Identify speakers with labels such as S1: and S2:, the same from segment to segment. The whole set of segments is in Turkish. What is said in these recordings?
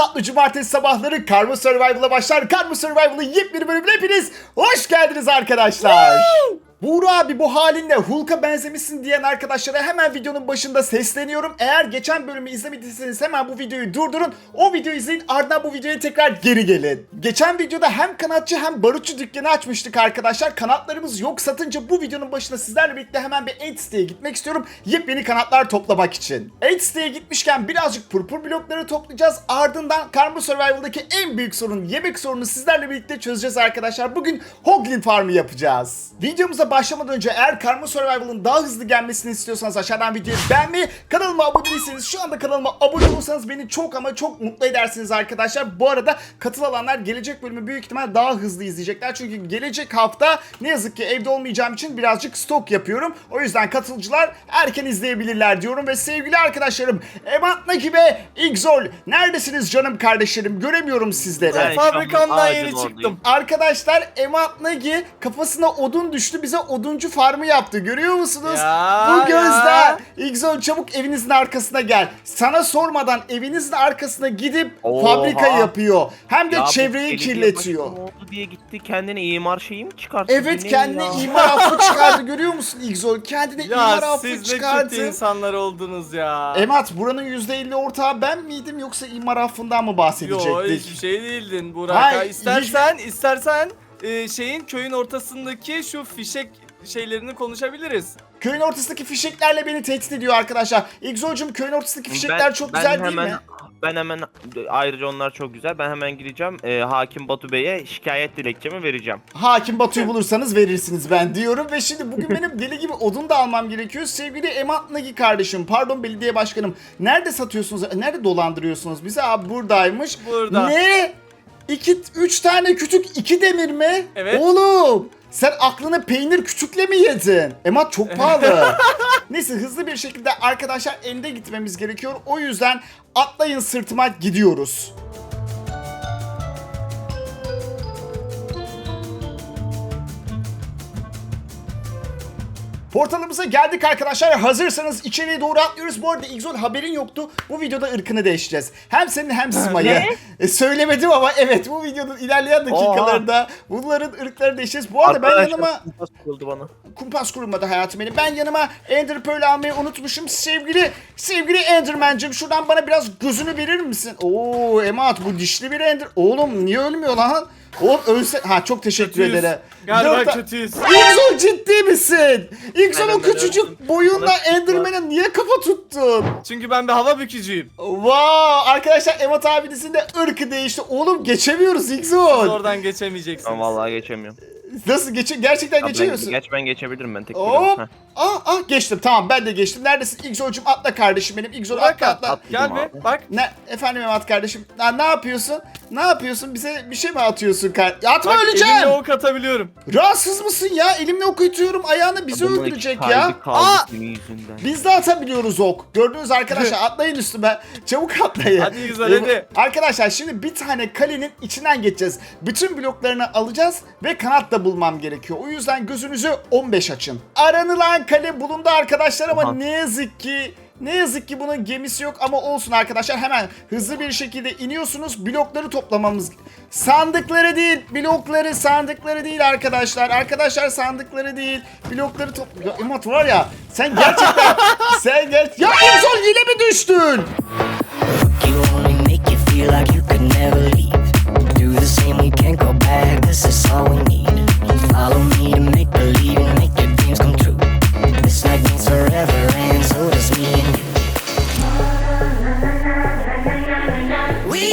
S1: tatlı cumartesi sabahları Karma Survival'a başlar. Karma Survival'ın yepyeni bölümüne hepiniz hoş geldiniz arkadaşlar. Buğra abi bu halinle Hulk'a benzemişsin diyen arkadaşlara hemen videonun başında sesleniyorum. Eğer geçen bölümü izlemediyseniz hemen bu videoyu durdurun. O videoyu izleyin ardından bu videoya tekrar geri gelin. Geçen videoda hem kanatçı hem barutçu dükkanı açmıştık arkadaşlar. Kanatlarımız yok satınca bu videonun başında sizlerle birlikte hemen bir Aid siteye gitmek istiyorum. Yepyeni kanatlar toplamak için. Aid siteye gitmişken birazcık purpur blokları toplayacağız. Ardından Karma Survival'daki en büyük sorun yemek sorunu sizlerle birlikte çözeceğiz arkadaşlar. Bugün Hoglin Farm'ı yapacağız. Videomuza başlamadan önce eğer Karma Survival'ın daha hızlı gelmesini istiyorsanız aşağıdan videoyu beğenmeyi, kanalıma abone değilseniz şu anda kanalıma abone olursanız beni çok ama çok mutlu edersiniz arkadaşlar. Bu arada katıl alanlar gelecek bölümü büyük ihtimal daha hızlı izleyecekler. Çünkü gelecek hafta ne yazık ki evde olmayacağım için birazcık stok yapıyorum. O yüzden katılımcılar erken izleyebilirler diyorum ve sevgili arkadaşlarım Emat Nakibe, Igzol neredesiniz canım kardeşlerim? Göremiyorum sizleri.
S2: Ben şu an
S3: Fabrikamdan
S2: ağacın
S3: yeni
S2: oradayım.
S3: çıktım.
S1: Arkadaşlar Emat Nagi kafasına odun düştü bize oduncu farmı yaptı görüyor musunuz?
S3: Ya,
S1: Bu gözle
S3: ya.
S1: İgzol çabuk evinizin arkasına gel. Sana sormadan evinizin arkasına gidip
S2: Oha.
S1: fabrika yapıyor. Hem de
S2: Ya bu
S1: çevreyi
S2: belediye
S1: kirletiyor.
S2: başkanı oldu diye gitti kendine imar şeyi mi çıkarttı?
S1: Evet
S2: ne
S1: kendine
S2: ya?
S1: imar affı çıkardı görüyor musun İgzol? Kendine imar
S3: Ya
S1: affı
S3: siz ne
S1: çıkardı.
S3: kötü insanlar oldunuz ya.
S1: Emat buranın %50 ortağı ben miydim yoksa imar affından mı
S3: Yo
S1: bahsedecektik?
S3: hiçbir şey değildin Burak.
S1: Hayır,
S3: Ha, İstersen istersen e, şeyin köyün ortasındaki şu fişek şeylerini konuşabiliriz.
S1: Köyün ortasındaki fişeklerle beni tehdit ediyor arkadaşlar. İgzol'cum köyün ortasındaki fişekler
S2: Ben-
S1: çok
S2: ben
S1: güzel
S2: hemen,
S1: değil mi?
S2: Ben hemen ayrıca onlar çok güzel. Ben hemen gideceğim. e, Hakim Batu Bey'e şikayet dilekçemi vereceğim.
S1: Hakim Batu'yu bulursanız verirsiniz ben diyorum ve şimdi bugün benim deli gibi odun da almam gerekiyor. Sevgili Emat Nagi kardeşim, pardon belediye başkanım. Nerede satıyorsunuz? Nerede dolandırıyorsunuz bizi? Abi buradaymış.
S3: Burada.
S1: Ne? İki, üç tane kütük iki demir mi?
S3: Evet.
S1: Oğlum sen aklını peynir kütükle mi yedin? Emat çok pahalı. Neyse hızlı bir şekilde arkadaşlar ende gitmemiz gerekiyor. O yüzden atlayın sırtıma gidiyoruz. Portalımıza geldik arkadaşlar. Hazırsanız içeriye doğru atlıyoruz. Bu arada İgzol haberin yoktu. Bu videoda ırkını değiştireceğiz. Hem senin hem Sima'yı. E, söylemedim ama evet bu videonun ilerleyen dakikalarında bunların ırklarını değiştireceğiz. Bu arada ben
S2: Arkadaşlar,
S1: yanıma
S2: kumpas kuruldu bana.
S1: kumpas kurulmadı hayatım benim. Ben yanıma Ender Pearl almayı unutmuşum. Sevgili sevgili Enderman'cım şuradan bana biraz gözünü verir misin? Oo Emat bu dişli bir Ender. Oğlum niye ölmüyor lan? Oğlum ölse... Ha çok teşekkür
S3: Kötüyüz.
S1: ederim.
S3: Galiba
S1: Dört
S3: kötüyüz.
S1: İgzol ciddi misin? İgzol o
S2: Aynen,
S1: küçücük boyunla
S2: Bana-
S1: Enderman'e niye kafa tuttun?
S3: Çünkü ben bir hava bükücüyüm.
S1: Wow arkadaşlar Emat abinizin de ırkı değişti. Oğlum geçemiyoruz
S3: Siz oradan geçemeyeceksiniz.
S2: Ben vallahi geçemiyorum.
S1: Nasıl geçe gerçekten
S2: Abi ben,
S1: geçemiyorsun?
S2: geç ben geçebilirim ben tek
S1: Hop.
S2: Heh.
S1: Ah ah geçtim tamam ben de geçtim. Neredesin İgzol'cum atla kardeşim benim.
S3: Burak
S1: atla atla.
S2: at.
S3: Gel bir bak.
S1: Ne efendim Emat kardeşim? Lan ne yapıyorsun? Ne yapıyorsun? Bize bir şey mi atıyorsun kar? Atma
S3: Bak
S1: öleceğim.
S3: elimle ok atabiliyorum.
S1: Rahatsız mısın ya? Elimle ok itiyorum. Ayağını bizi
S2: Bunun
S1: öldürecek ya. Aa! Biz de atabiliyoruz ok. Gördünüz arkadaşlar atlayın üstüme. Çabuk atlayın.
S3: Hadi güzel,
S1: Ee,
S3: hadi.
S1: Arkadaşlar şimdi bir tane kalenin içinden geçeceğiz. Bütün bloklarını alacağız ve kanat da bulmam gerekiyor. O yüzden gözünüzü 15 açın. Aranılan kale bulundu arkadaşlar ama
S2: Aha.
S1: ne yazık ki ne yazık ki bunun gemisi yok ama olsun arkadaşlar hemen hızlı bir şekilde iniyorsunuz blokları toplamamız sandıkları değil blokları sandıkları değil arkadaşlar. Arkadaşlar sandıkları değil blokları top ya Emat var ya sen gerçekten sen ger ya en son yine mi düştün.
S4: Follow me to make believe and make your dreams come true. This night means forever,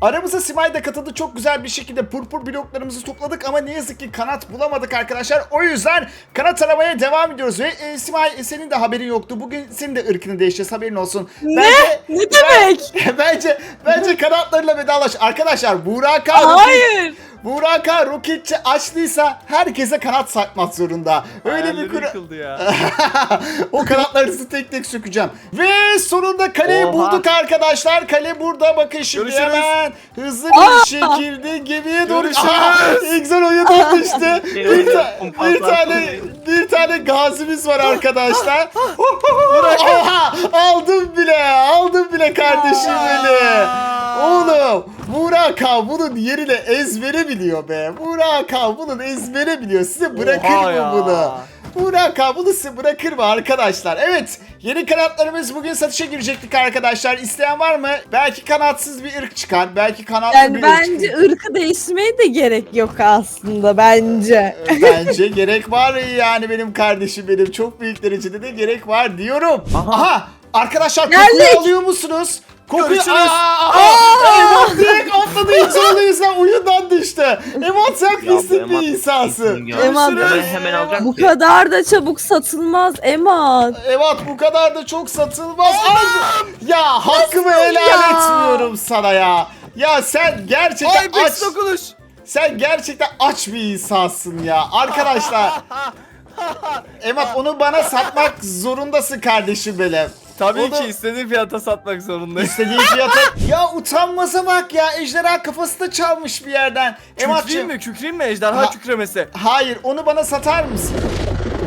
S1: Aramıza Simay da katıldı. Çok güzel bir şekilde purpur bloklarımızı topladık ama ne yazık ki kanat bulamadık arkadaşlar. O yüzden kanat aramaya devam ediyoruz ve e, Simay e, senin de haberin yoktu. Bugün senin de ırkını değişeceğiz haberin olsun. Ne?
S5: Ne demek?
S1: bence bence kanatlarıyla vedalaş. Arkadaşlar Burak abi
S5: Hayır.
S1: Buraka roketçi açlıysa herkese kanat sakmak zorunda. Öyle bir
S3: Hayalleri
S1: kura...
S3: yıkıldı ya.
S1: o kanatlarınızı tek tek sökeceğim. Ve sonunda kaleyi
S2: Oha.
S1: bulduk arkadaşlar. Kale burada bakın şimdi
S3: Görüşürüz.
S1: hemen hızlı bir şekilde gemiye doğru.
S3: Görüşürüz.
S1: Egzon oyundan düştü. bir, ta- bir tane bir tane gazimiz var arkadaşlar. Oha aldım bile aldım bile kardeşim beni. Oğlum Buraka bunun yerini ezbere biliyor be. Buraka bunun ezbere biliyor. Size bırakır
S3: Oha
S1: mı
S3: ya.
S1: bunu? Buraka bunu size bırakır mı arkadaşlar? Evet yeni kanatlarımız bugün satışa girecektik arkadaşlar. İsteyen var mı? Belki kanatsız bir ırk çıkar. Belki kanatlı
S5: Yani
S1: bir ırk
S5: bence
S1: çıkar.
S5: ırkı değiştirmeye de gerek yok aslında bence.
S1: Bence gerek var yani benim kardeşim benim. Çok büyük derecede de gerek var diyorum. Aha, arkadaşlar kokuyu
S5: Geldik.
S1: alıyor musunuz? Kokuyu...
S3: Görüşürüz.
S1: Aa, Emot direkt atladı insanoğluysa oyundan düştü. Emot sen pislik bir insansın.
S2: ya.
S5: Emat-
S2: Hemen, hemen alacak
S5: Bu
S2: ki.
S5: kadar da çabuk satılmaz Eman.
S1: Evet bu kadar da çok satılmaz. Ay, ya hakkımı helal
S5: ya?
S1: etmiyorum sana ya. Ya sen gerçekten
S3: Ay
S1: aç.
S3: dokunuş.
S1: Sen gerçekten aç bir insansın ya. Arkadaşlar Emat onu bana satmak zorundasın kardeşim benim.
S3: Tabii
S1: Onu-
S3: ki istediğin fiyata satmak zorundayım.
S1: İstediğin fiyata... ya utanmaza bak ya. Ejderha kafası da çalmış bir yerden.
S3: Kükreyim
S1: Emat'cığım.
S3: mi? Kükreyim mi? Ejderha
S1: Ha.
S3: kükremesi.
S1: Hayır onu bana satar mısın?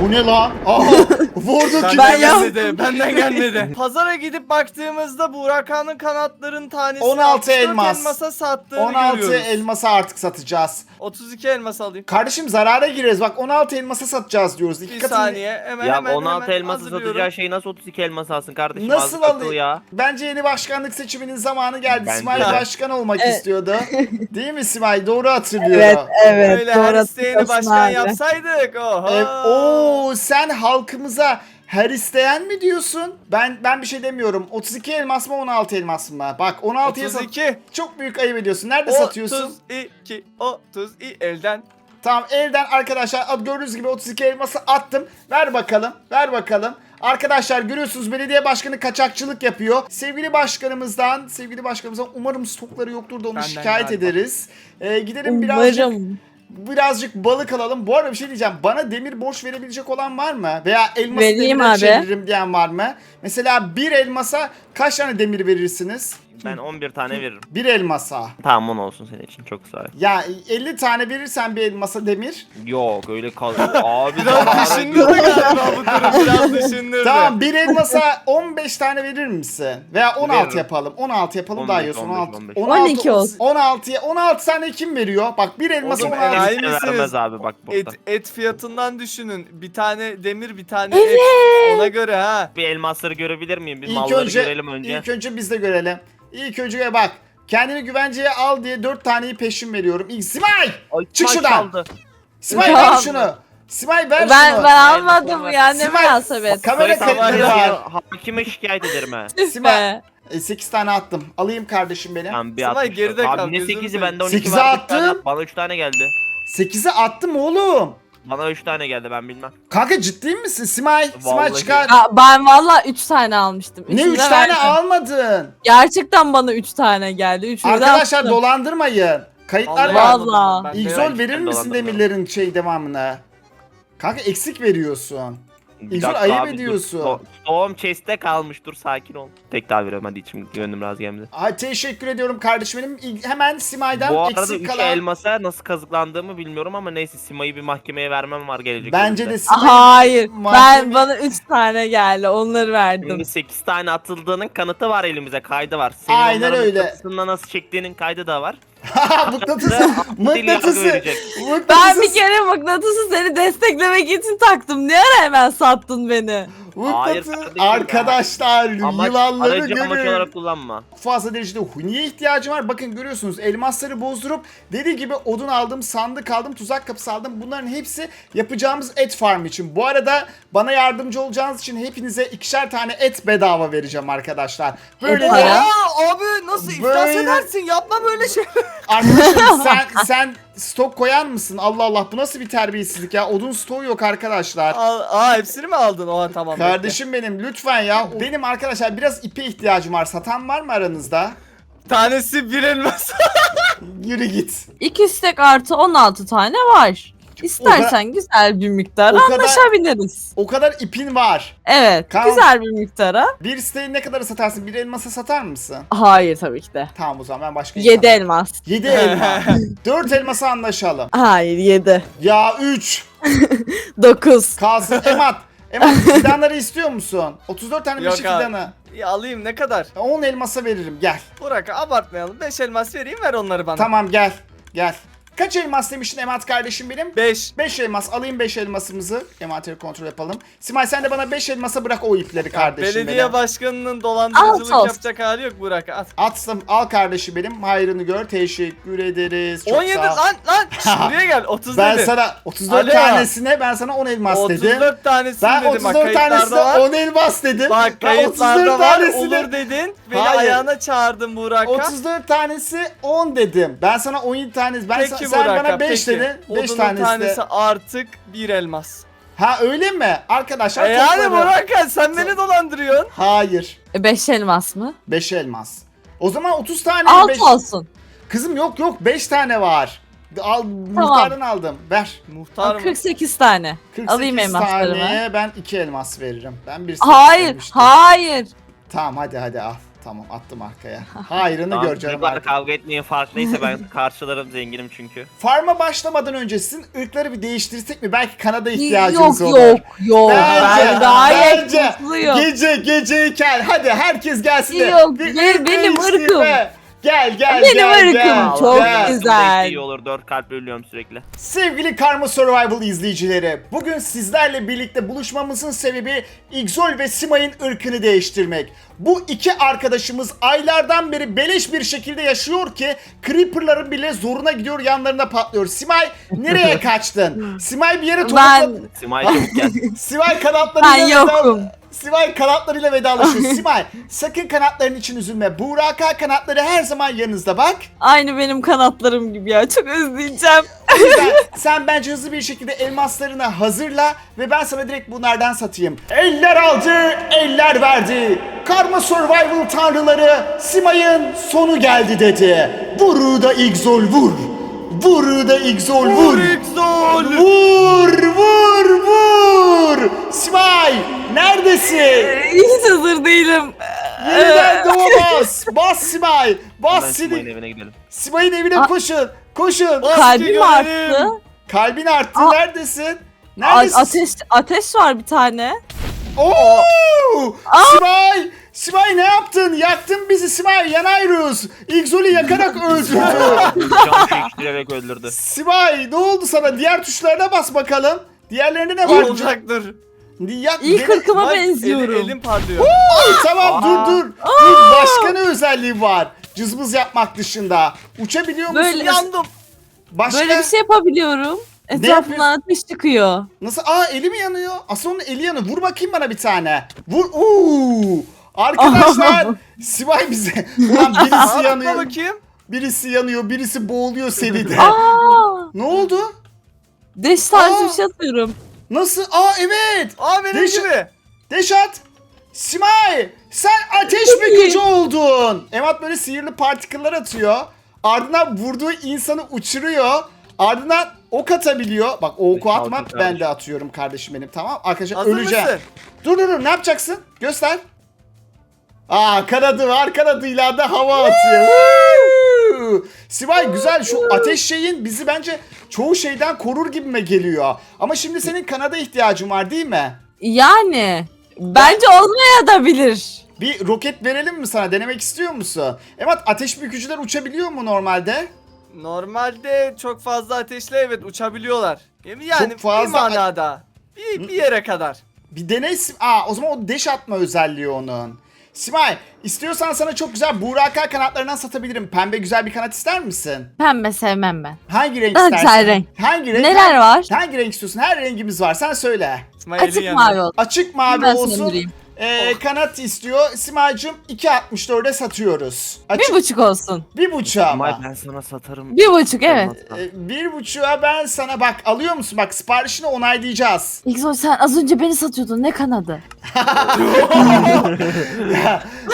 S1: O ne lan? Aa, vurdu ki.
S3: Benden
S5: Ben
S3: gelmedi. Benden gelmedi. Pazara gidip baktığımızda Burakhan'ın kanatların tanesi
S1: 16
S3: 64
S1: elmas.
S3: elmasa sattığını
S1: 16
S3: görüyoruz.
S1: elması artık satacağız.
S3: 32 elmas alayım.
S1: Kardeşim zarara gireriz. Bak 16 elmasa satacağız diyoruz. İki
S3: Bir
S1: katını-
S3: saniye. Hemen
S2: Ya
S3: hemen
S2: 16
S3: hemen
S2: elması
S3: hazırlıyorum.
S2: satacağı şeyi nasıl 32 elmas alsın kardeşim?
S1: Nasıl
S2: Azıcık akıl
S1: alayım?
S2: ya?
S1: Bence yeni başkanlık seçiminin zamanı geldi.
S2: Bence
S1: Simay
S2: de.
S1: başkan olmak
S5: Evet.
S1: istiyordu. Değil mi Simay? Doğru hatırlıyorum.
S5: Evet evet
S3: Öyle
S5: doğru
S3: her isteğini
S5: hatırlıyorsun
S3: başkan
S5: abi.
S3: yapsaydık. Oha.
S1: Evet. Oo sen halkımıza her isteyen mi diyorsun? Ben ben bir şey demiyorum. 32 elmas mı 16 elmas mı? Bak 16'ya sat.
S3: 32.
S1: Çok büyük ayıp ediyorsun. Nerede satıyorsun?
S3: 32. 32 elden.
S1: Tamam elden arkadaşlar ad- gördüğünüz gibi 32 elması attım. Ver bakalım. Ver bakalım. Arkadaşlar görüyorsunuz belediye başkanı kaçakçılık yapıyor. Sevgili başkanımızdan, sevgili başkanımızdan umarım stokları yoktur da onu
S3: Benden
S1: şikayet
S3: galiba.
S1: ederiz. Ee, gidelim birazcık
S5: Umarım.
S1: Birazcık balık alalım. Bu arada bir şey diyeceğim. Bana demir borç verebilecek olan var mı? Veya elması
S5: Vereyim
S1: demire
S5: abi.
S1: çeviririm diyen var mı? Mesela bir elmasa kaç tane demir verirsiniz?
S2: Ben 11 tane veririm.
S1: Bir elmasa.
S2: Tamam 10 olsun senin için çok sağ ol.
S1: Ya 50 tane verirsen bir elmasa demir.
S2: Yok öyle kal. Abi
S3: Biraz
S2: daha-
S3: düşündürdü galiba bu durum. Biraz düşündürdü.
S1: Tamam bir elmasa 15 tane verir misin? Veya 16
S2: Veririm.
S1: yapalım. 16 yapalım daha
S2: 15,
S1: iyi olsun.
S2: 15,
S1: 16.
S2: 15.
S5: 12 olsun.
S1: 16'ya 16 tane kim veriyor? Bak bir elmasa
S3: Oğlum,
S1: 16.
S3: enayi misiniz?
S2: vermez abi bak burada.
S3: Et, et fiyatından düşünün. Bir tane demir, bir tane et. Ona göre ha.
S2: Bir elmasları görebilir miyim? Bir
S1: İlk
S2: malları
S1: önce,
S2: görelim önce.
S1: ilk önce biz de görelim. İlk önce bak. Kendini güvenceye al diye 4 taneyi peşin veriyorum. İlk Simay!
S2: Ay,
S1: Çık
S2: Simay
S1: şuradan.
S2: çaldı.
S1: Simay ver
S5: Tamam.
S1: şunu. Simay ver
S5: Ben
S1: şunu.
S5: ben almadım ya ne
S1: Simay,
S5: münasebet.
S1: Kamera
S2: Soysal
S1: kayıtları
S2: var. Hakime şikayet ederim ha.
S1: Simay.
S5: Be.
S1: 8 tane attım. Alayım kardeşim benim.
S2: Tamam bir
S3: Simay,
S2: atmışlar.
S3: geride kal,
S2: Abi ne
S3: gözünü
S2: 8'i
S3: seveyim.
S2: bende 12
S1: Sekize
S2: var. üç tane
S1: attım.
S2: at. Bana 3 tane geldi.
S1: 8'i attım oğlum.
S2: Bana 3 tane geldi ben bilmem.
S1: Kanka ciddi misin Simay? Simay
S2: Vallahi.
S1: çıkar.
S5: Ya ben valla 3 tane almıştım.
S1: Ne
S5: Üçünü
S1: 3
S5: de
S1: tane
S5: verdim.
S1: almadın?
S5: Gerçekten bana 3 tane geldi. Üçünü de
S1: Arkadaşlar
S5: attım.
S1: dolandırmayın. Kayıtlar var.
S5: Vallahi.
S3: ben de.
S1: Verir misin demirlerin şey devamını? Kanka eksik veriyorsun.
S2: Dakika
S1: ayıp
S2: abi, dur.
S1: ediyorsun.
S2: Sto- Stoğum chest'te kalmış dur sakin ol. Tek daha veriyorum hadi içim gönlüm razı gelmedi.
S1: Ay teşekkür ediyorum kardeşim benim. Hemen Simay'dan
S2: Bu arada
S1: eksik
S2: 3
S1: kalan.
S2: elmasa nasıl kazıklandığımı bilmiyorum ama neyse Sima'yı bir mahkemeye vermem var gelecek.
S1: Bence de
S2: bölümde.
S1: Simay.
S5: Hayır. Ben bana 3 tane geldi. Onları verdim.
S2: Şimdi 8 tane atıldığının kanıtı var elimize kaydı var. Senin
S1: Aynen
S2: onların
S1: öyle.
S2: mıknatısından nasıl çektiğinin kaydı da var.
S1: mıknatısı. Mıknatısı. mıknatısı.
S5: Ben bir kere mıknatısı seni desteklemek için taktım. Ne ara hemen sattın beni?
S2: Hayır kardeşim ya.
S1: Arkadaşlar
S2: Amaç
S1: yılanları
S2: aracı amaç
S1: görün.
S2: olarak kullanma.
S1: fazla derecede huniye ihtiyacım var. Bakın görüyorsunuz elmasları bozdurup dediği gibi odun aldım, sandık aldım, tuzak kapısı aldım. Bunların hepsi yapacağımız et farm için. Bu arada bana yardımcı olacağınız için hepinize ikişer tane et bedava vereceğim arkadaşlar. Böyle de
S5: para.
S3: Aa, abi nasıl iflas
S1: Böyle-
S3: edersin? Yapma böyle şey.
S1: arkadaşım sen sen stok koyar mısın? Allah Allah bu nasıl bir terbiyesizlik ya? Odun stoğu yok arkadaşlar.
S3: Al, aa hepsini mi aldın? Oha tamam. bekle.
S1: Kardeşim benim lütfen ya. Benim arkadaşlar biraz ipe ihtiyacım var. Satan var mı aranızda?
S3: Tanesi bir elmas.
S1: Yürü git.
S5: İki istek artı 16 tane var. İstersen güzel bir miktar
S1: o kadar-
S5: anlaşabiliriz.
S1: O kadar ipin var.
S5: Evet,
S1: Tamam.
S5: güzel bir miktara.
S1: Bir siteyi ne kadar satarsın? Bir elmasa satar mısın?
S5: Hayır tabii ki de.
S1: Tamam o zaman ben başka
S5: 7 elmas.
S1: 7 elma. 4 elmasa anlaşalım.
S5: Hayır 7.
S1: Ya 3
S5: 9.
S1: kalsın. Emat. Emat fidanları istiyor musun? 34 tane
S3: Yok
S1: meşe
S3: abi.
S1: fidanı.
S3: İyi, alayım ne kadar?
S1: 10 elmasa veririm gel.
S3: Burak abartmayalım. 5 elmas vereyim ver onları bana.
S1: Tamam gel. Gel. Kaç elmas demiştin Emat kardeşim benim?
S3: 5.
S1: 5 elmas alayım 5 elmasımızı. Envanteri kontrol yapalım. Simay sen de bana 5 elmasa bırak o ipleri kardeşim
S3: Belediye
S1: benim.
S3: başkanının dolandırıcılık
S5: olsun.
S3: yapacak hali yok Burak. At.
S1: Atsın al kardeşim benim. Hayrını gör. Teşekkür ederiz. Çok
S3: 17
S1: sağ ol.
S3: lan lan. Buraya gel. 30
S1: Ben sana 34
S3: Alo.
S1: tanesine ben sana 10 elmas dedim.
S3: 34 tanesini
S1: Ben
S3: dedim. Bak
S1: 34 tanesine
S3: kayıtlarda var.
S1: 10 elmas dedim.
S3: Bak
S1: Ben
S3: kayıtlarda var.
S1: tanesine-
S3: Olur dedin. Beni
S1: Hayır.
S3: ayağına çağırdın Burak'a.
S1: 34 tanesi 10 dedim. Ben sana 17 tanesi. Ben
S3: Peki
S1: sana, sen
S3: Burak'a,
S1: bana 5
S3: peki.
S1: dedin. 5
S3: Odunun
S1: tanesi.
S3: tanesi artık bir elmas.
S1: Ha öyle mi? Arkadaşlar
S3: E yani. Burak'a sen beni dolandırıyorsun.
S1: Hayır.
S5: 5 E, elmas mı?
S1: 5 elmas. O zaman 30 tane
S5: 6
S1: beş-
S5: olsun.
S1: Kızım yok yok 5 tane var. Al muhtardan aldım. Ver.
S3: Muhtar mı?
S5: 48 tane.
S1: 48
S5: Alayım elmaslarımı.
S1: taneye ben 2 elmas veririm. Ben bir
S5: Hayır,
S1: demiştim.
S5: hayır.
S1: Tamam hadi hadi al. Tamam attım arkaya. Hayrını
S2: Tamam,
S1: göreceğim.
S2: çocuklar
S1: artık.
S2: kavga etmeyin fark neyse ben karşılarım zenginim çünkü.
S1: Farma başlamadan önce sizin ırkları bir değiştirsek mi? Belki Kanada ihtiyacımız
S5: Yok
S1: olur.
S5: yok yok.
S1: Bence,
S5: ben gayet
S1: bence.
S5: mutluyum.
S1: Gece geceyken hadi herkes gelsin de.
S5: Yok,
S1: bir ırk
S5: benim
S1: değiştirme.
S5: ırkım.
S1: Gel gel
S5: Benim
S1: gel
S5: ırkım
S1: gel.
S5: çok
S1: gel.
S5: güzel.
S2: İyi olur 4 kalple ölüyorum sürekli.
S1: Sevgili Karma Survival izleyicileri, bugün sizlerle birlikte buluşmamızın sebebi Igzol ve Simay'ın ırkını değiştirmek. Bu iki arkadaşımız aylardan beri beleş bir şekilde yaşıyor ki Creeper'ların bile zoruna gidiyor yanlarına patlıyor. Simay nereye kaçtın? Simay bir yere
S5: Ben.
S2: Simay çabuk gel.
S1: Simay kanatlarıyla
S5: Ben yokum.
S1: Simay kanatlarıyla vedalaşıyor. Simay sakın kanatların için üzülme. Buraka kanatları her zaman yanınızda bak.
S5: aynı benim kanatlarım gibi ya. Çok özleyeceğim.
S1: O yüzden sen bence hızlı bir şekilde elmaslarını hazırla ve ben sana direkt bunlardan satayım. Eller aldı, eller verdi. Karma Survival tanrıları Simay'ın sonu geldi dedi. Vuru da Igzol vur. Vuru da Igzol vur.
S3: Rixol.
S1: Vur, vur, vur. Simay, neredesin?
S5: Hiç hazır değilim.
S1: Yeniden doğamaz. Bas Simay. Bas
S2: Hemen Simay'ın evine gidelim.
S1: Simay'ın evine
S5: Aa.
S1: koşun. Koşun.
S3: Bas
S5: Kalbim
S3: ki
S5: arttı.
S1: Kalbin arttı.
S5: Aa.
S1: Neredesin?
S5: A-
S1: Neredesin?
S5: ateş ateş var bir tane.
S1: Oo! Simay! Simay ne yaptın? Yaktın bizi Simay. Yanayırız. İgzol'ü yakarak öldürdü.
S2: Can çekiştirerek öldürdü.
S1: Simay ne oldu sana? Diğer tuşlarına bas bakalım. Diğerlerinde ne var?
S3: olacak dur.
S1: Yak,
S5: İlk
S3: Bak,
S5: benziyorum.
S3: Elim, elim parlıyor.
S1: Ay, tamam dur dur. Dur başka ne özelliği var? Cızbız yapmak dışında. Uçabiliyor musun?
S5: Böyle-
S3: Yandım.
S1: Başka
S5: Böyle bir şey yapabiliyorum. Etrafından ateş çıkıyor.
S1: Nasıl? Aa eli mi yanıyor? Aslında onun eli yanıyor. Vur bakayım bana bir tane. Vur. Uuu. Arkadaşlar Simay bize. Ulan birisi yanıyor.
S3: bakayım.
S1: Birisi yanıyor. Birisi boğuluyor seride.
S5: Aa!
S1: ne oldu?
S5: Deş tarzı
S1: Aa!
S5: bir şey atıyorum.
S1: Nasıl? Aa evet.
S3: Aa benim
S1: Değişik-
S3: gibi.
S1: Deşat. Simay. Sen ateş
S5: Çok iyi.
S1: bükücü oldun. Emat böyle sihirli partiküller atıyor. Ardından vurduğu insanı uçuruyor. Ardından ok atabiliyor. Bak o oku
S2: altın
S1: ben de atıyorum kardeşim benim tamam. Arkadaşlar
S3: Hazır
S1: öleceğim.
S3: mısın?
S1: Dur dur dur ne yapacaksın? Göster. Aa kanadı var kanadıyla da hava atıyor. Sivay güzel şu ateş şeyin bizi bence çoğu şeyden korur gibime geliyor. Ama şimdi senin kanada ihtiyacın var değil mi?
S5: Yani bence olmaya da bilir.
S1: Bir roket verelim mi sana? Denemek istiyor musun? Evet ateş bükücüler uçabiliyor mu normalde?
S3: Normalde çok fazla ateşle evet uçabiliyorlar. Yani
S1: Çok fazla-
S3: bir manada. Bir, bir yere kadar.
S1: Bir deney... Sim- Aa o zaman o deş atma özelliği onun. Simay istiyorsan sana çok güzel Buraka kanatlarından satabilirim. Pembe güzel bir kanat ister misin?
S5: Pembe sevmem ben.
S1: Hangi renk
S5: Daha
S1: istersin?
S5: güzel renk.
S1: Hangi renk?
S5: Neler var?
S1: Hangi renk istiyorsun? Her rengimiz var. Sen söyle.
S3: İsmail'in
S5: Açık
S3: yanında.
S5: mavi olsun.
S1: Açık mavi
S5: Ben
S1: olsun.
S5: söndüreyim.
S1: Ee, kanat istiyor. Simay'cığım 2.64'e satıyoruz. Açık
S5: Bir buçuk olsun.
S1: bir buçuğa
S2: Simay
S1: ama.
S2: ben sana satarım.
S5: Bir buçuk evet.
S1: Ee, bir buçuğa ben sana bak alıyor musun? Bak siparişini onaylayacağız.
S5: İlk sen az önce beni satıyordun ne kanadı?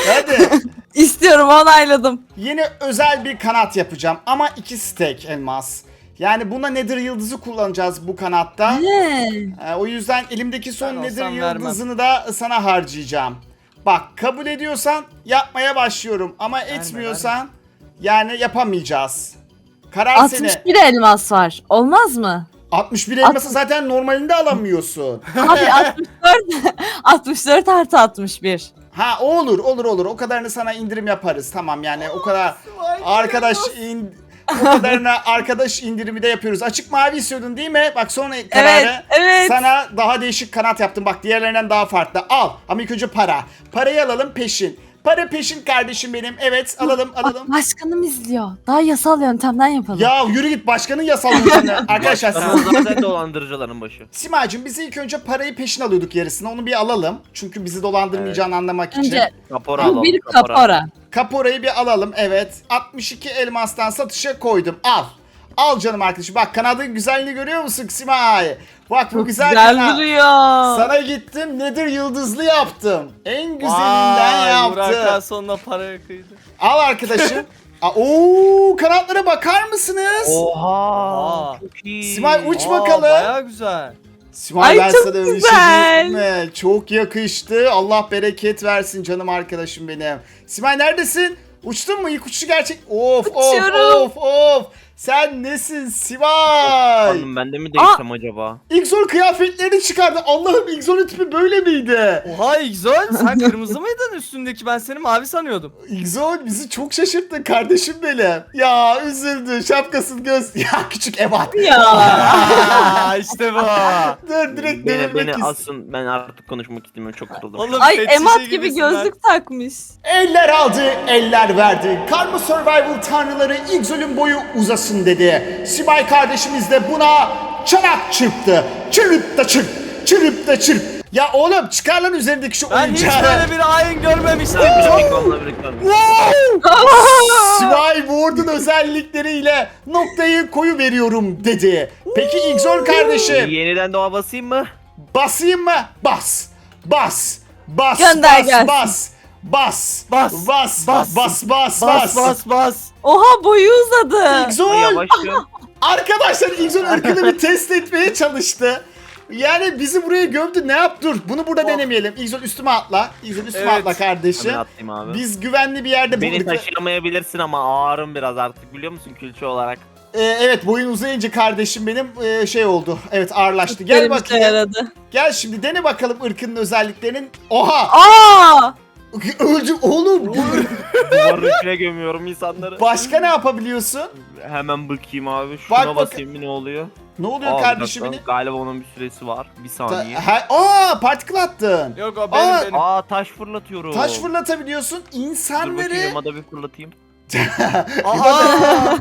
S1: Hadi.
S5: İstiyorum onayladım.
S1: Yeni özel bir kanat yapacağım ama iki stek elmas. Yani buna nedir yıldızı kullanacağız bu kanatta. Ee, o yüzden elimdeki son
S3: Ben
S1: nedir
S3: olsam vermem.
S1: yıldızını da sana harcayacağım. Bak kabul ediyorsan yapmaya başlıyorum ama etmiyorsan yani yapamayacağız. Karar seni.
S5: 61 elmas var. Olmaz mı?
S1: 61 elması zaten normalinde alamıyorsun.
S5: Abi 64 64 artı 61.
S1: Ha o olur olur olur o kadarını sana indirim yaparız tamam yani o kadar arkadaş in, o kadarına arkadaş indirimi de yapıyoruz. Açık mavi istiyordun değil mi? Bak sonra kararı
S5: evet.
S1: sana daha değişik kanat yaptım. Bak diğerlerinden daha farklı. Al ama ilk önce para. Parayı alalım peşin. Para peşin kardeşim benim. Evet alalım alalım.
S5: Bak başkanım izliyor. Daha yasal yöntemden yapalım.
S1: Ya yürü git başkanın yasal yöntemini. Arkadaşlar siz...
S2: zaten dolandırıcıların başı.
S1: Simacığım biz ilk önce parayı peşin alıyorduk yarısını. Onu bir alalım. Çünkü bizi dolandırmayacağını anlamak için.
S5: Önce
S2: Kapora
S5: bu
S2: alalım.
S5: bir kapora.
S1: Kaporayı bir alalım. Evet. 62 elmastan satışa koydum. Al. Al canım arkadaşım. Bak kanadın güzelliğini görüyor musun Simay? Bak bu
S5: Çok
S1: güzel,
S5: güzel
S1: kanat.
S5: duruyor.
S1: Sana gittim nedir yıldızlı yaptım. En güzelinden
S3: Burak
S1: yaptım.
S3: sonuna paraya kıydı.
S1: Al arkadaşım. Aa, Oo kanatlara bakar mısınız?
S2: Oha. İyi.
S1: Simay uç
S3: Aa,
S1: bakalım.
S3: Baya güzel.
S1: Simay
S5: Ay,
S1: ben
S5: çok
S1: sana bir şey
S5: güzel.
S1: diyeyim mi? Çok yakıştı. Allah bereket versin canım arkadaşım benim. Simay neredesin? Uçtun mu? İlk uçuşu gerçek. Of
S5: Uçuyorum.
S1: of of of. Sen nesin Simay?
S2: Hanım ben de mi değişsem acaba?
S1: İlkzor kıyafetlerini çıkardı. Allah'ım İlkzor'un tipi böyle miydi?
S3: Oha İgzol sen kırmızı mıydın üstündeki ben seni mavi sanıyordum.
S1: İlkzor bizi çok şaşırttı kardeşim benim. Ya üzüldü. Şapkasını göz... Ya küçük ebat.
S5: Ya.
S3: Aa, işte bu.
S1: Dur direkt
S2: Beni,
S1: devirmek
S2: beni
S1: ist-
S2: asın ben artık konuşmak istemiyorum çok kırıldım.
S3: Oğlum,
S5: Ay
S3: fetişe
S5: Emat gibi
S3: gibisin lan.
S5: gözlük takmış.
S1: Eller aldı, eller verdi. Karma Survival tanrıları İgzol'ün boyu uzasın dedi. Sibay kardeşimiz de buna çanak çırptı. Çırp da çırp, çırp da çırp. Ya oğlum çıkar lan üzerindeki şu
S3: Ben hiç
S1: oyuncağı.
S3: böyle bir hain görmemiştim.
S2: Birlikte.
S1: Sibay Ward'un özellikleriyle noktayı koyu veriyorum dedi. Peki İgzol kardeşim
S2: Yeniden doğa basayım mı?
S1: basayım mı? Bas. Bas. Bas.
S5: Gönder
S1: bas,
S5: gelsin.
S1: bas. Bas.
S3: Bas.
S1: Bas.
S3: Bas.
S1: Bas. Bas.
S3: Bas bas bas.
S5: Oha boyu uzadı.
S1: İgzol. Arkadaşlar İlkson ırkını bir test etmeye çalıştı. Yani bizi buraya gömdü. Ne yap? Dur. Bunu burada
S3: Oh.
S1: denemeyelim. İlkson üstüme atla. İlkson üstüme
S3: Evet.
S1: atla kardeşim.
S2: Abi.
S1: Biz güvenli bir yerde
S2: Beni
S1: ırkı...
S2: taşıyamayabilirsin ama ağırım biraz artık biliyor musun külçe olarak.
S1: Ee, evet boyun uzayınca kardeşim benim ee, şey oldu. Evet ağırlaştı. Gel bakayım.
S5: yaradı.
S1: Gel şimdi dene bakalım ırkının özelliklerinin. Oha!
S5: Aa!
S1: Öldü oğlum.
S2: Duvarın içine gömüyorum insanları.
S1: Başka ne yapabiliyorsun?
S2: Hemen bakayım abi. Şuna
S1: Bak, bak.
S2: basayım bir ne oluyor?
S1: Ne oluyor
S2: Aa, bir
S1: kardeşim
S2: dakika. Galiba onun bir süresi var. Bir saniye.
S1: ha- Aa particle attın.
S3: Yok o benim
S1: Aa,
S3: benim.
S2: Aa taş fırlatıyorum.
S1: Taş fırlatabiliyorsun.
S2: Dur bakayım
S1: İnsanları
S2: Yılmaz'a bir fırlatayım.
S3: Aa.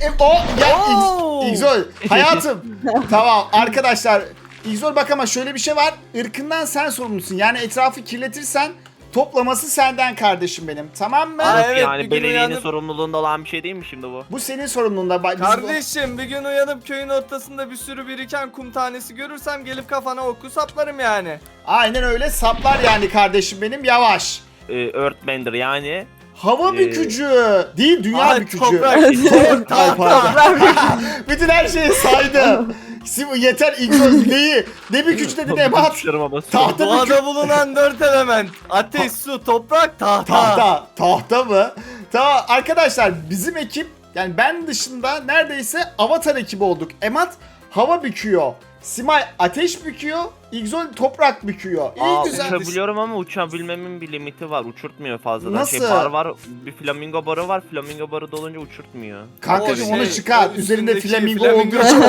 S1: E, o ya
S3: Oo.
S1: İgzol hayatım. tamam arkadaşlar İgzol bak ama şöyle bir şey var. Irkından sen sorumlusun. Yani etrafı kirletirsen toplaması senden kardeşim benim. Tamam mı?
S3: Aa, evet, bir
S2: yani
S3: gün
S2: belediyenin
S3: uyanıp-
S2: sorumluluğunda olan bir şey değil mi şimdi bu?
S1: Bu senin sorumluluğunda. Bak, biz-
S3: Kardeşim bir gün uyanıp köyün ortasında bir sürü biriken kum tanesi görürsem gelip kafana oku saplarım yani.
S1: Aynen öyle saplar yani kardeşim benim yavaş.
S2: Ee, Earthbender yani.
S1: Hava
S2: Ee,
S1: bükücü. Değil dünya
S3: Ay,
S1: bükücü.
S3: toprak.
S1: Ay, pardon. Bütün her şeyi saydım. Sim yeter İgzol neyi? Ne bükücü dedin Emat?
S2: Tuşlarıma basıyorum.
S1: Tahta bükücü.
S3: Doğada bulunan dört element. Ateş, su, toprak, tahta.
S1: Tahta. Tahta mı? Tamam arkadaşlar bizim ekip yani ben dışında neredeyse avatar ekibi olduk. Emat hava büküyor. Simay ateş büküyor. İgzol toprak büküyor. İyi
S2: Aa,
S1: güzel.
S2: uçabiliyorum ama uçabilmemin bir limiti var. Uçurtmuyor fazladan.
S1: Nasıl?
S2: Şey bar var. Bir flamingo barı var. Flamingo barı dolunca uçurtmuyor.
S1: Kankacım
S3: O
S1: onu
S3: şey,
S1: çıkar.
S3: o
S1: Üzerinde
S3: üstündeki
S1: flamingo
S3: flamingo.
S1: olduğu için.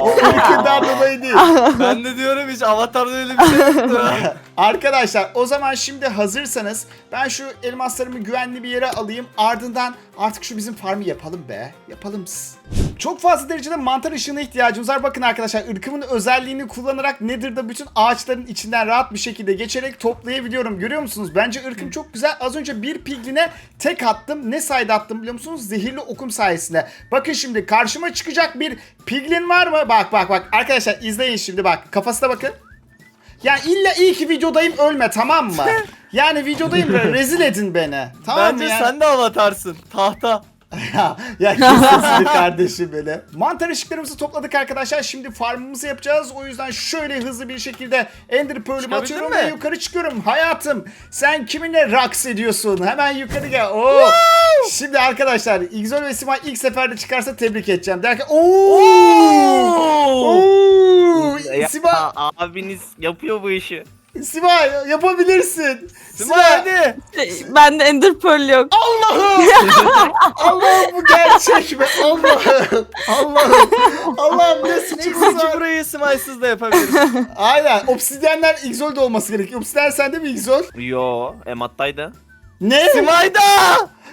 S1: o ırkından dolayı değil.
S3: ben de diyorum hiç avatarda öyle bir şey yoktu.
S1: Arkadaşlar o zaman şimdi hazırsanız ben şu elmaslarımı güvenli bir yere alayım. Ardından artık şu bizim farmı yapalım be. Yapalım. Çok fazla derecede mantar ışığına ihtiyacımız var. Bakın arkadaşlar ırkımın özelliğini kullanarak Nether'da bütün ağaçların içinden rahat bir şekilde geçerek toplayabiliyorum. Görüyor musunuz? Bence ırkım çok güzel. Az önce bir pigline tek attım. Ne sayede attım biliyor musunuz? Zehirli okum sayesinde. Bakın şimdi karşıma çıkacak bir piglin var mı? Bak bak bak. Arkadaşlar izleyin şimdi bak. Kafasına bakın. Ya illa iyi ki videodayım ölme tamam mı? Yani videodayım re- rezil edin beni. Tamam mı
S3: Bence
S1: yani?
S3: sen de avatarsın. Tahta.
S1: ya, ya kesin kardeşim beni. Mantar ışıklarımızı topladık arkadaşlar. Şimdi farmımızı yapacağız. O yüzden şöyle hızlı bir şekilde Ender Pearl'ümü atıyorum
S3: mi?
S1: ve yukarı çıkıyorum. Hayatım sen kiminle raks ediyorsun? Hemen yukarı gel. Oo. Şimdi arkadaşlar İgzol ve Simay ilk seferde çıkarsa tebrik edeceğim. Derken ooo. Oo.
S2: Ya,
S1: Simay,
S2: abiniz yapıyor bu işi.
S1: Simay yapabilirsin.
S3: Simay hadi.
S5: Bende Ender Pearl yok.
S1: Allah'ım! Allah'ım bu gerçek mi? Allah'ım! Allah'ım! Allah'ım ne
S3: Neyse ki
S1: var?
S3: burayı Simay'sız da yapabiliriz.
S1: Aynen. Obsidyenler Xol'da olması gerekiyor. Obsidyen sende mi Xol?
S2: Yo, Emat'taydı.
S1: Ne?
S3: Simay'da!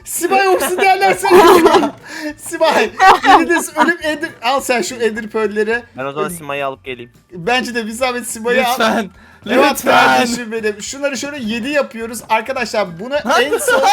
S1: Sibay obsidyenler sende. Sibay. Biriniz ölüp Ender... Al sen şu Ender Pearl'leri.
S2: Ben o zaman Sima'yı alıp geleyim.
S1: Bence de bir zahmet Sibay'ı al.
S3: Lütfen. Lütfen.
S1: kardeşim benim. Şunları şöyle 7 yapıyoruz. Arkadaşlar bunu en son...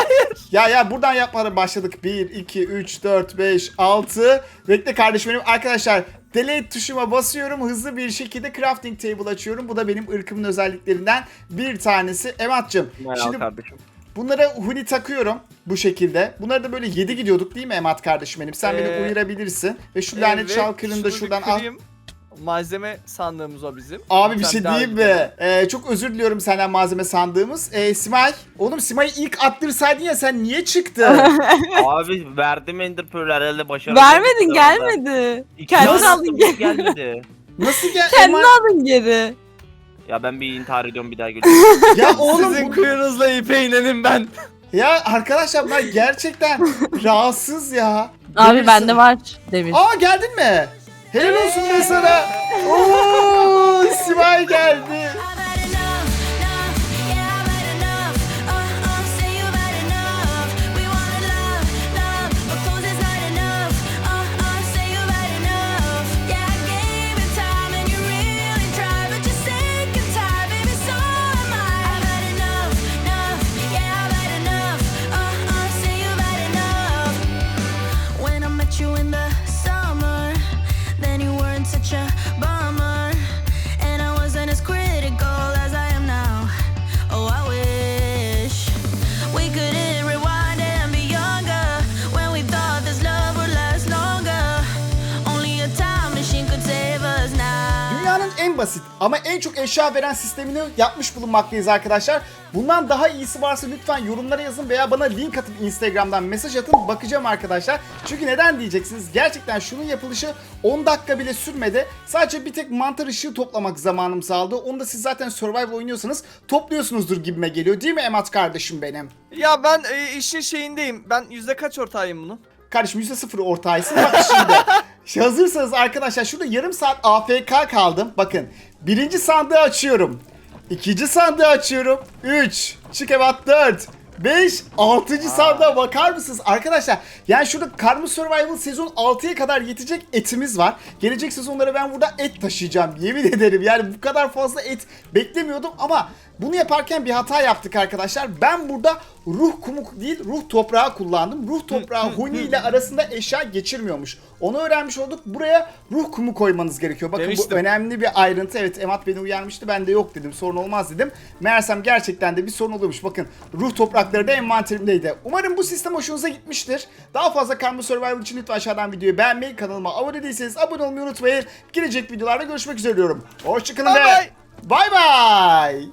S1: Ya ya buradan yapmaya başladık. 1, 2, 3, 4, 5, 6. Bekle kardeşim benim. Arkadaşlar delete tuşuma basıyorum. Hızlı bir şekilde crafting table açıyorum. Bu da benim ırkımın özelliklerinden bir tanesi. Emat'cığım
S2: al
S1: şimdi
S2: kardeşim.
S1: bunlara huni takıyorum bu şekilde. Bunları da böyle 7 gidiyorduk değil mi Emat kardeşim benim? Sen beni
S3: Ee,
S1: uyarabilirsin. Ve şu lanet
S3: Evet,
S1: şalkırını da
S3: şunu bir
S1: şuradan al.
S3: kırayım. Malzeme sandığımız o bizim.
S1: Abi bir şey
S3: devam
S1: diyeyim mi? Ee, çok özür diliyorum senden malzeme sandığımız. Ee, Simay, oğlum Simay'ı ilk attırsaydın ya sen niye çıktın?
S2: Abi verdim Ender Pearl herhalde başarılı.
S5: Vermedin gelmedi. Kendin
S1: Nasıl?
S5: aldın geri.
S2: gelmedi.
S1: Nasıl gel?
S5: Kendin aldın geri.
S2: Ya ben bir intihar ediyorum bir daha geliyorum.
S1: Ya oğlum
S3: Sizin
S1: bu-
S3: kuyunuzla ipe inenim ben.
S1: ya arkadaşlar bunlar gerçekten rahatsız ya.
S5: Abi
S1: Demirsin.
S5: bende var demir.
S1: Aa geldin mi? Helal olsun be sana. Oo, Simay geldi. Basit ama en çok eşya veren sistemini yapmış bulunmaktayız arkadaşlar. Bundan daha iyisi varsa lütfen yorumlara yazın veya bana link atıp Instagram'dan mesaj atın. Bakacağım arkadaşlar. Çünkü neden diyeceksiniz? Gerçekten şunun yapılışı 10 dakika bile sürmedi. Sadece bir tek mantar ışığı toplamak zamanımızı aldı. Onu da siz zaten survival oynuyorsanız topluyorsunuzdur gibime geliyor. Değil mi Emat kardeşim benim?
S3: Ya ben e, işin şeyindeyim. Ben yüzde kaç ortağıyım bunun?
S1: Kardeşim %0 ortaysın. Bak şimdi. Şimdi Hazırsanız arkadaşlar şurada yarım saat AFK kaldım. Bakın. Birinci sandığı açıyorum. İkinci sandığı açıyorum. 3. Çık evat 4. 5, 6. sandığa bakar mısınız? Arkadaşlar yani şurada Karma Survival sezon 6'ya kadar yetecek etimiz var. Gelecek sezonlara ben burada et taşıyacağım. Yemin ederim yani bu kadar fazla et beklemiyordum ama bunu yaparken bir hata yaptık arkadaşlar. Ben burada ruh kumu değil ruh toprağı kullandım. Ruh toprağı huni ile arasında eşya geçirmiyormuş. Onu öğrenmiş olduk. Buraya ruh kumu koymanız gerekiyor. Bakın
S3: Demiştim.
S1: bu önemli bir ayrıntı. Evet Emat beni uyarmıştı. Ben de yok dedim. Sorun olmaz dedim. Meğersem gerçekten de bir sorun oluyormuş. Bakın ruh toprakları da envanterimdeydi. Umarım bu sistem hoşunuza gitmiştir. Daha fazla Karma Survival için lütfen aşağıdan videoyu beğenmeyi, kanalıma abone değilseniz abone olmayı unutmayın. Gelecek videolarda görüşmek üzere diyorum. Hoşçakalın
S3: Bye
S1: ve
S3: bye.
S1: bay bay.